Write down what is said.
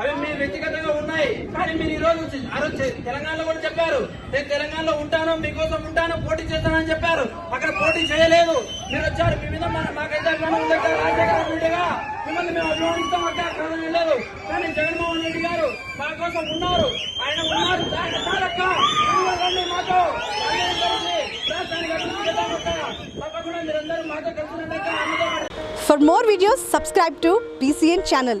అవి మీ వ్యక్తిగతంగా ఉన్నాయి. కానీ మీరు ఈ రోజు వచ్చి- ఆ రోజు తెలంగాణలో కూడా చెప్పారు. నేను తెలంగాణలో ఉంటాను మీకోసం ఉంటాను పోటీ చేస్తానని చెప్పారు. అక్కడ పోటీ చేయలేదు. మీరు వచ్చారు. మీ మీద మాకైతే రాజశేఖర రెడ్డిగా మిమ్మల్ని మేము అభిమానిస్తాం. అక్కడ కారణం లేదు కానీ జగన్మోహన్ రెడ్డి గారు మా కోసం ఉన్నారు. ఆయన ఉన్నారు. మాతో For more videos, subscribe to PCN channel.